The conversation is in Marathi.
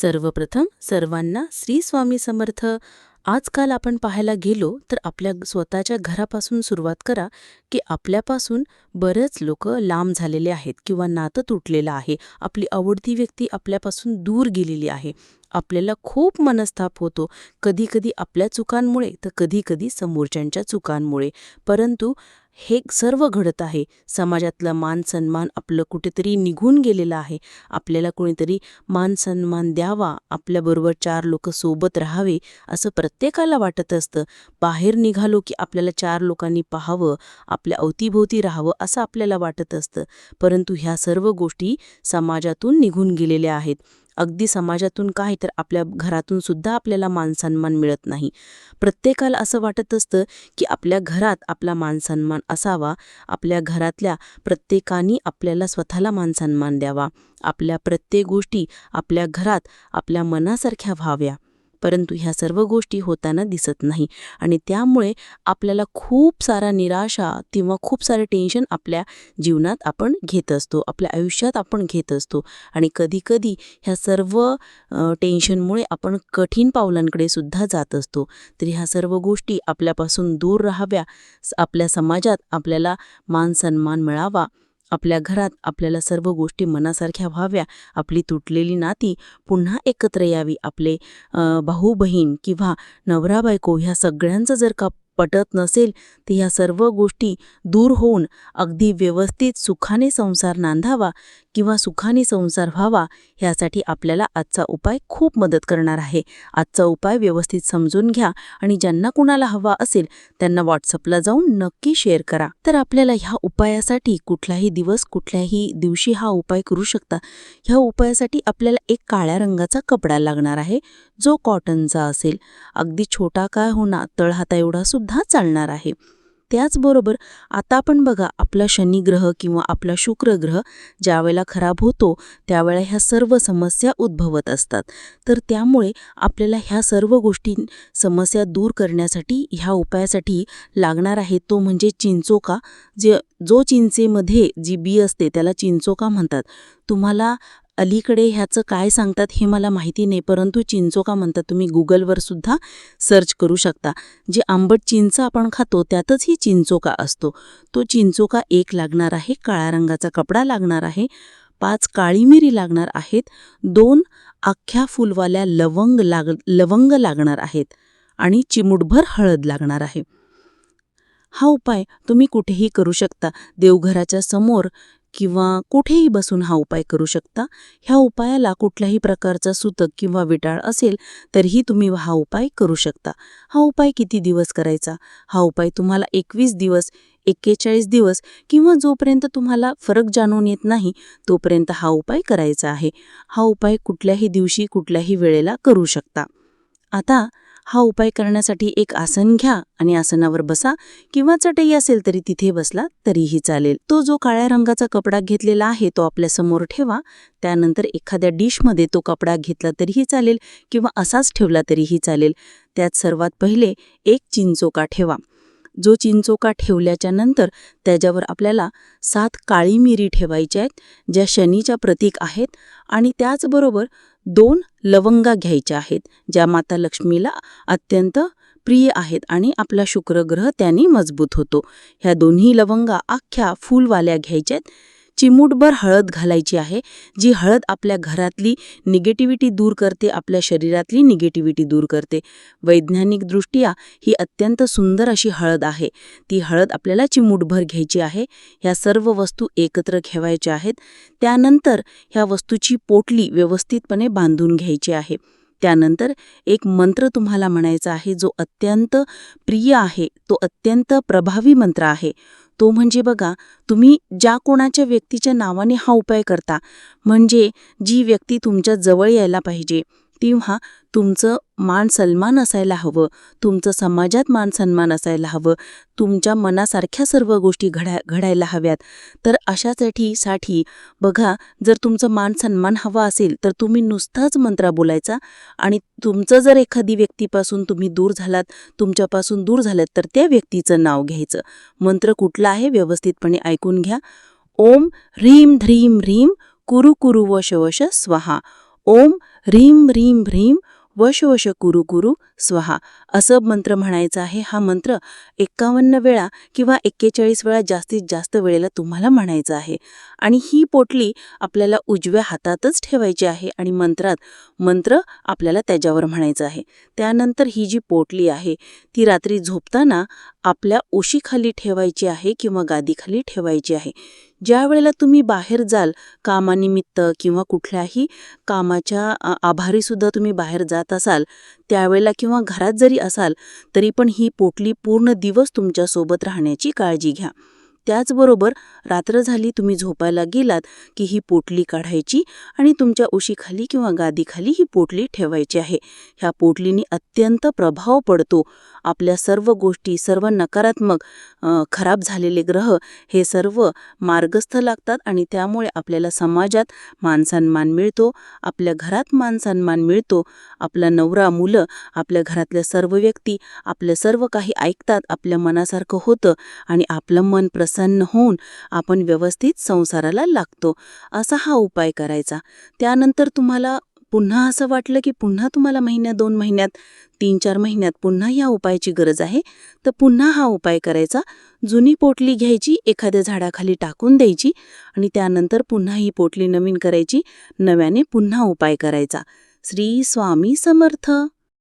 सर्वप्रथम सर्वांना श्री स्वामी समर्थ. आजकाल आपण पाहायला गेलो तर आपल्या स्वतःच्या घरापासून सुरुवात करा की आपल्यापासून बरेच लोक लांब झालेले आहेत किंवा नातं तुटलेलं आहे. आपली आवडती व्यक्ती आपल्यापासून दूर गेलेली आहे. आपल्याला खूप मनस्ताप होतो. कधीकधी आपल्या चुकांमुळे तर कधीकधी समोरच्यांच्या चुकांमुळे. परंतु हे सर्व घडत आहे. समाजातलं मान सन्मान आपलं कुठेतरी निघून गेलेलं आहे. आपल्याला कोणीतरी मान सन्मान द्यावा आपल्याबरोबर चार लोक सोबत राहावे असं प्रत्येकाला वाटत असतं. बाहेर निघालो की आपल्याला चार लोकांनी पाहावं आपल्या अवतीभोवती राहावं असं आपल्याला वाटत असतं. परंतु ह्या सर्व गोष्टी समाजातून निघून गेलेल्या आहेत. अगदी समाजातून काय तर आपल्या घरातून सुद्धा आपल्याला मानसन्मान मिळत नाही. प्रत्येकाला असं वाटत असतं की आपल्या घरात आपला मानसन्मान असावा आपल्या घरातल्या प्रत्येकाने आपल्याला स्वतःला मानसन्मान द्यावा. आपल्या प्रत्येक गोष्टी आपल्या घरात आपल्या मनासारख्या व्हाव्या. परंतु ह्या सर्व गोष्टी होताना दिसत नाही. आणि त्यामुळे आपल्याला खूप सारा निराशा किंवा खूप सारं टेन्शन आपल्या जीवनात आपण घेत असतो आपल्या आयुष्यात आपण घेत असतो. आणि कधीकधी ह्या सर्व टेन्शनमुळे आपण कठीण पावलांकडे सुद्धा जात असतो. तर ह्या सर्व गोष्टी आपल्यापासून दूर राहाव्या आपल्या समाजात आपल्याला मान सन्मान मिळावा आपल्या घरात आपल्याला सर्व गोष्टी मनासारख्या व्हाव्या आपली तुटलेली नाती पुन्हा एकत्र यावी. आपले भाऊ बहीण किंवा नवरा बायको ह्या सगळ्यांचं जर का पटत नसेल तर ह्या सर्व गोष्टी दूर होऊन अगदी व्यवस्थित सुखाने संसार नांदावा किंवा सुखाने संसार व्हावा ह्यासाठी आपल्याला आजचा उपाय खूप मदत करणार आहे. आजचा उपाय व्यवस्थित समजून घ्या आणि ज्यांना कुणाला हवा असेल त्यांना व्हॉट्सअपला जाऊन नक्की शेअर करा. तर आपल्याला ह्या उपायासाठी कुठलाही दिवस कुठल्याही दिवशी हा उपाय करू शकता. ह्या उपायासाठी आपल्याला एक काळ्या रंगाचा कपडा लागणार आहे जो कॉटनचा असेल. अगदी छोटा काय होणार तळहाता एवढा सुद्धा चालणार आहे. त्याचबरोबर आता आपण बघा आपला शनिग्रह किंवा आपला शुक्रग्रह ज्यावेळेला खराब होतो त्यावेळेला ह्या सर्व समस्या उद्भवत असतात. तर त्यामुळे आपल्याला ह्या सर्व गोष्टी समस्या दूर करण्यासाठी ह्या उपायासाठी लागणार आहे तो म्हणजे चिंचोका. जे जो चिंचेमध्ये जी बी असते त्याला चिंचोका म्हणतात. तुम्हाला अलीकडे ह्याचं काय सांगतात हे मला माहिती नाही परंतु चिंचोका म्हणतात तुम्ही गुगलवर सुद्धा सर्च करू शकता. जे आंबट चिंच आपण खातो त्यातच ही चिंचोका असतो. तो चिंचोका एक लागणार आहे काळ्या रंगाचा कपडा लागणार आहे पाच काळी मिरी लागणार आहेत दोन अख्ख्या फुलवाल्या लवंग लाग लवंग लागणार आहेत आणि चिमुटभर हळद लागणार आहे. हा उपाय तुम्ही कुठेही करू शकता. देवघराच्या समोर किंवा कुठेही बसून हा उपाय करू शकता. ह्या उपायाला कुठल्याही प्रकारचा सुतक किंवा विटाळ असेल तरीही तुम्ही हा उपाय करू शकता. हा उपाय किती दिवस करायचा? हा उपाय तुम्हाला एकवीस दिवस एक्केचाळीस दिवस किंवा जोपर्यंत तुम्हाला फरक जाणून येत नाही तोपर्यंत हा उपाय करायचा आहे. हा उपाय कुठल्याही दिवशी कुठल्याही वेळेला करू शकता. आता हा उपाय करण्यासाठी एक आसन घ्या आणि आसनावर बसा. किंवा चटई असेल तरी तिथे बसला तरीही चालेल. तो जो काळ्या रंगाचा कपडा घेतलेला आहे तो आपल्यासमोर ठेवा. त्यानंतर एखाद्या डिशमध्ये तो कपडा घेतला तरीही चालेल किंवा असाच ठेवला तरीही चालेल. त्यात सर्वात पहिले एक चिंचोका ठेवा. जो चिंचोका ठेवल्याच्या नंतर त्याच्यावर आपल्याला सात काळी मिरी ठेवायच्या आहेत ज्या शनीच्या प्रतीक आहेत. आणि त्याचबरोबर दोन लवंगा घ्यायच्या आहेत ज्या माता लक्ष्मीला अत्यंत प्रिय आहेत आणि आपला शुक्रग्रह त्याने मजबूत होतो. ह्या दोन्ही लवंगा अख्ख्या फुलवाल्या घ्यायच्यात. चिमूटभर हळद घालायची आहे जी हळद आपल्या घरातली निगेटिव्हिटी दूर करते आपल्या शरीरातली निगेटिव्हिटी दूर करते. वैज्ञानिकदृष्ट्या ही अत्यंत सुंदर अशी हळद आहे. ती हळद आपल्याला चिमूटभर घ्यायची आहे. ह्या सर्व वस्तू एकत्र ठेवायच्या आहेत. त्यानंतर ह्या वस्तूची पोटली व्यवस्थितपणे बांधून घ्यायची आहे. त्यानंतर एक मंत्र तुम्हाला म्हणायचा आहे जो अत्यंत प्रिय आहे तो अत्यंत प्रभावी मंत्र आहे. तो म्हणजे बघा तुम्ही ज्या कोणाच्या व्यक्तीच्या नावाने हा उपाय करता म्हणजे जी व्यक्ती तुमच्या जवळ यायला पाहिजे. तेव्हा तुमचं मान सन्मान असायला हवं तुमचं समाजात मान सन्मान असायला हवं तुमच्या मनासारख्या सर्व गोष्टी घडा घडायला हव्यात. तर अशासाठी साठी बघा जर तुमचं मान सन्मान हवा असेल तर तुम्ही नुसताच मंत्रा बोलायचा आणि तुमचं जर एखादी व्यक्तीपासून तुम्ही दूर झालात तुमच्यापासून दूर झालात तर त्या व्यक्तीचं नाव घ्यायचं. मंत्र कुठला आहे व्यवस्थितपणे ऐकून घ्या. ओम ह्रीम ध्रीम ह्रीम कुरु कुरु वश वश स्वाहा. ओम ह्रीम ह्रीम भ्रीम वश वश कुरु कुरु स्वहा. असं मंत्र म्हणायचं आहे. हा मंत्र एक्कावन्न वेळा किंवा एक्केचाळीस वेळा जास्तीत जास्त वेळेला तुम्हाला म्हणायचं आहे. आणि ही पोटली आपल्याला उजव्या हातातच ठेवायची आहे आणि मंत्रात मंत्र आपल्याला त्याच्यावर म्हणायचं आहे. त्यानंतर ही जी पोटली आहे ती रात्री झोपताना आपल्या उशीखाली ठेवायची आहे किंवा गादीखाली ठेवायची आहे. ज्या वेळेला तुम्ही बाहेर जाल कामानिमित्त किंवा कुठल्याही कामाच्या आभारीसुद्धा तुम्ही बाहेर जात असाल त्यावेळेला किंवा घरात जरी असाल तरी पण ही पोटली पूर्ण दिवस तुमच्यासोबत राहण्याची काळजी घ्या. त्याचबरोबर रात्र झाली तुम्ही झोपायला गेलात की ही पोटली काढायची आणि तुमच्या उशीखाली किंवा गादीखाली ही पोटली ठेवायची आहे. ह्या पोटलीने अत्यंत प्रभाव पडतो. आपल्या सर्व गोष्टी सर्व नकारात्मक खराब झालेले ग्रह हे सर्व मार्गस्थ लागतात आणि त्यामुळे आपल्याला समाजात मानसन्मान मिळतो आपल्या घरात मानसन्मान मिळतो आपला नवरा मुलं आपल्या घरातल्या सर्व व्यक्ती आपलं सर्व काही ऐकतात आपल्या मनासारखं होतं आणि आपलं मन प्रसन्न होऊन आपण व्यवस्थित संसाराला लागतो असा हा उपाय करायचा. त्यानंतर तुम्हाला पुन्हा असं वाटलं की पुन्हा तुम्हाला महिन्यात दोन महिन्यात तीन चार महिन्यात पुन्हा या उपायाची गरज आहे तर पुन्हा हा उपाय करायचा. जुनी पोटली घ्यायची एखाद्या झाडाखाली टाकून द्यायची आणि त्यानंतर पुन्हा ही पोटली नवीन करायची. नव्याने पुन्हा उपाय करायचा. श्री स्वामी समर्थ.